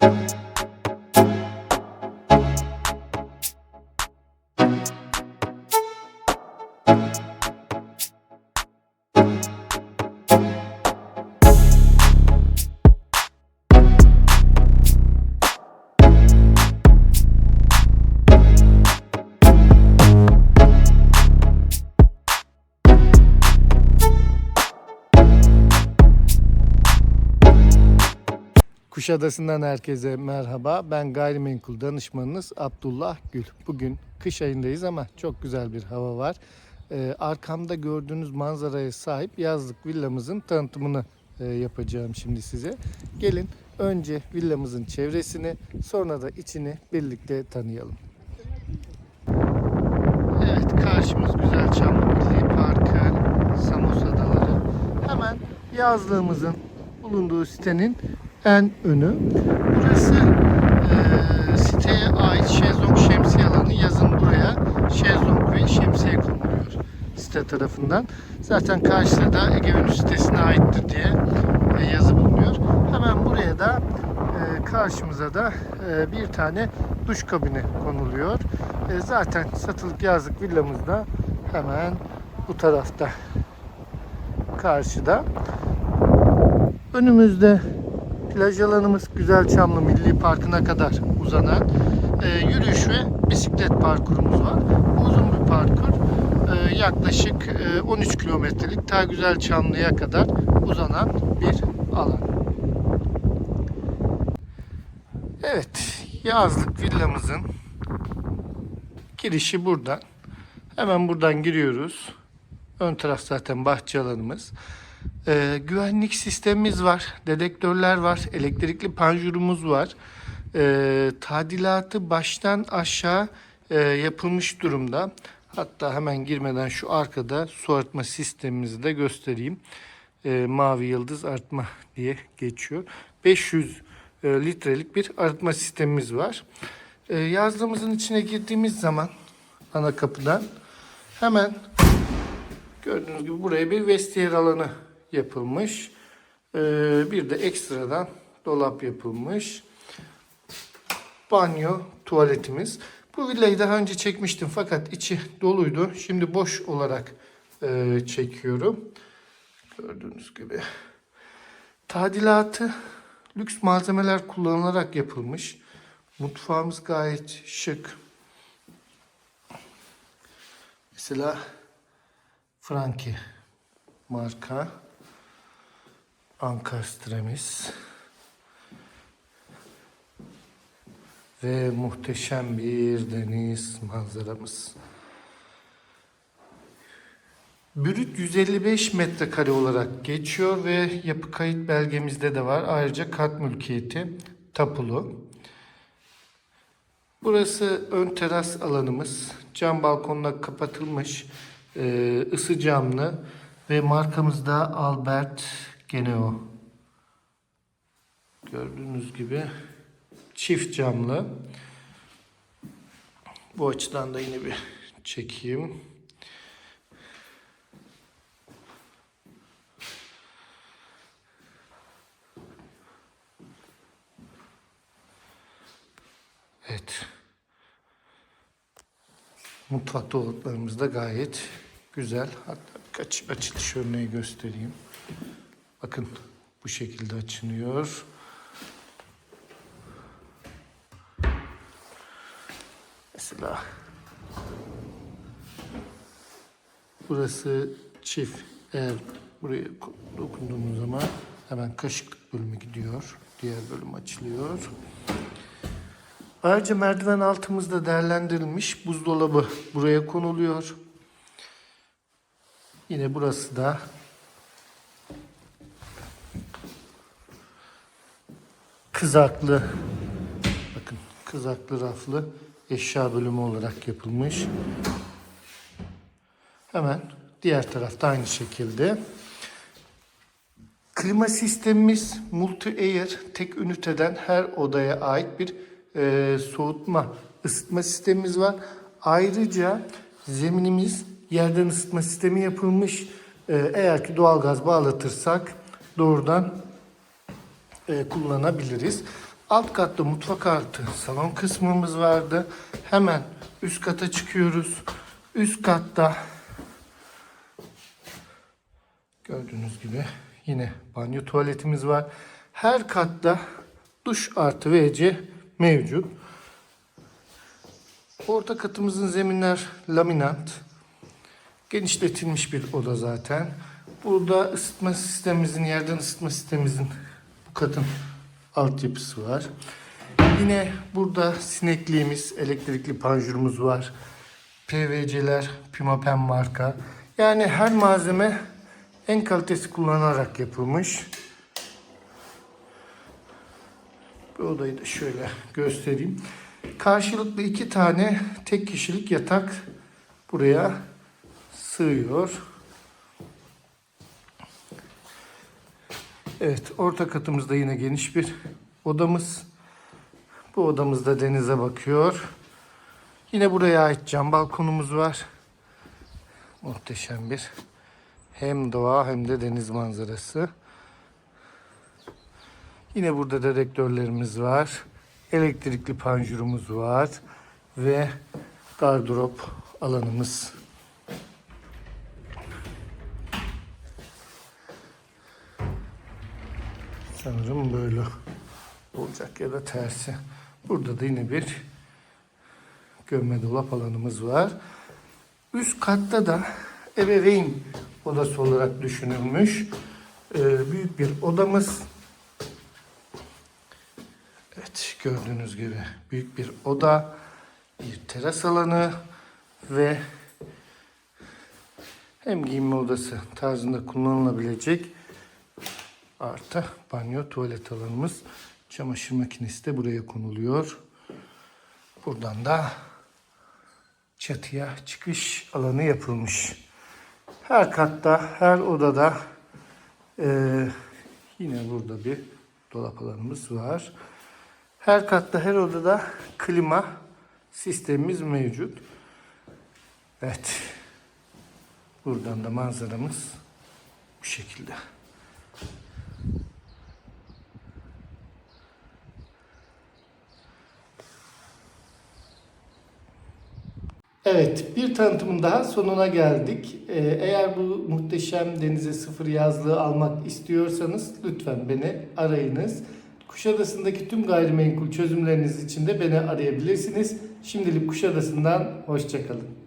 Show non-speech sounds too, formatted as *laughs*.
you. Kuşadası'ndan herkese merhaba. Ben gayrimenkul danışmanınız Abdullah Gül. Bugün kış ayındayız ama çok güzel bir hava var. Ee, arkamda gördüğünüz manzaraya sahip yazlık villamızın tanıtımını e, yapacağım şimdi size. Gelin önce villamızın çevresini sonra da içini birlikte tanıyalım. Evet karşımız Güzel Çamlı Milli Parkı, Samos Adaları. Hemen yazlığımızın bulunduğu sitenin en önü. Burası eee, siteye ait şezlong şemsiye alanı. Yazın buraya şezlong ve şemsiye konuluyor site tarafından. Zaten karşıda da Ege Venüs sitesine aittir diye e, yazı bulunuyor. Hemen buraya da e, karşımıza da e, bir tane duş kabini konuluyor. E, zaten satılık yazlık villamız da hemen bu tarafta karşıda. Önümüzde plaj alanımız Güzelçamlı Milli Parkı'na kadar uzanan e, yürüyüş ve bisiklet parkurumuz var. Uzun bir parkur. E, yaklaşık e, 13 kilometrelik ta Güzelçamlı'ya kadar uzanan bir alan. Evet, yazlık villamızın girişi buradan. Hemen buradan giriyoruz. Ön taraf zaten bahçe alanımız. Ee, güvenlik sistemimiz var. Dedektörler var. Elektrikli panjurumuz var. Ee, tadilatı baştan aşağı e, yapılmış durumda. Hatta hemen girmeden şu arkada su arıtma sistemimizi de göstereyim. Ee, mavi yıldız arıtma *laughs* diye geçiyor. 500 e, litrelik bir arıtma sistemimiz var. Ee, yazlığımızın içine girdiğimiz zaman ana kapıdan hemen Gördüğünüz gibi buraya bir vestiyer alanı yapılmış. Ee, bir de ekstradan dolap yapılmış. Banyo, tuvaletimiz. Bu villayı daha önce çekmiştim fakat içi doluydu. Şimdi boş olarak e, çekiyorum. Gördüğünüz gibi. Tadilatı lüks malzemeler kullanılarak yapılmış. Mutfağımız gayet şık. Mesela Franki marka Ankarstremiz ve muhteşem bir deniz manzaramız. Brüt 155 metrekare olarak geçiyor ve yapı kayıt belgemizde de var. Ayrıca kat mülkiyeti tapulu. Burası ön teras alanımız. Cam balkonla kapatılmış e, ısı camlı ve markamız da Albert Geneo. Gördüğünüz gibi çift camlı. Bu açıdan da yine bir çekeyim. Evet. Mutfak dolaplarımız da gayet güzel. Hatta birkaç açılış örneği göstereyim. Bakın bu şekilde açılıyor. Mesela burası çift. Eğer buraya dokunduğumuz zaman hemen kaşıklık bölümü gidiyor. Diğer bölüm açılıyor. Ayrıca merdiven altımızda değerlendirilmiş buzdolabı buraya konuluyor. Yine burası da kızaklı bakın kızaklı raflı eşya bölümü olarak yapılmış. Hemen diğer tarafta aynı şekilde. Klima sistemimiz multi air tek üniteden her odaya ait bir e, soğutma, ısıtma sistemimiz var. Ayrıca zeminimiz yerden ısıtma sistemi yapılmış. E, eğer ki doğalgaz bağlatırsak doğrudan e, kullanabiliriz. Alt katta mutfak artı salon kısmımız vardı. Hemen üst kata çıkıyoruz. Üst katta gördüğünüz gibi yine banyo tuvaletimiz var. Her katta duş artı WC mevcut. Orta katımızın zeminler laminat. Genişletilmiş bir oda zaten. Burada ısıtma sistemimizin, yerden ısıtma sistemimizin katın altyapısı var. Yine burada sinekliğimiz, elektrikli panjurumuz var. PVC'ler Pimapen marka. Yani her malzeme en kalitesi kullanarak yapılmış. Bu odayı da şöyle göstereyim. Karşılıklı iki tane tek kişilik yatak buraya sığıyor. Evet, orta katımızda yine geniş bir odamız. Bu odamızda denize bakıyor. Yine buraya ait cam balkonumuz var. Muhteşem bir hem doğa hem de deniz manzarası. Yine burada dedektörlerimiz var. Elektrikli panjurumuz var. Ve gardırop alanımız. Sanırım böyle olacak ya da tersi. Burada da yine bir gömme dolap alanımız var. Üst katta da ebeveyn odası olarak düşünülmüş. Ee, büyük bir odamız. Evet gördüğünüz gibi büyük bir oda, bir teras alanı ve hem giyinme odası tarzında kullanılabilecek artı banyo tuvalet alanımız. Çamaşır makinesi de buraya konuluyor. Buradan da çatıya çıkış alanı yapılmış. Her katta, her odada eee, yine burada bir dolap alanımız var. Her katta, her odada klima sistemimiz mevcut. Evet. Buradan da manzaramız bu şekilde. Evet, bir tanıtımın daha sonuna geldik. Ee, Eğer bu muhteşem denize sıfır yazlığı almak istiyorsanız lütfen beni arayınız. Kuşadası'ndaki tüm gayrimenkul çözümleriniz için de beni arayabilirsiniz. Şimdilik Kuşadası'ndan hoşçakalın.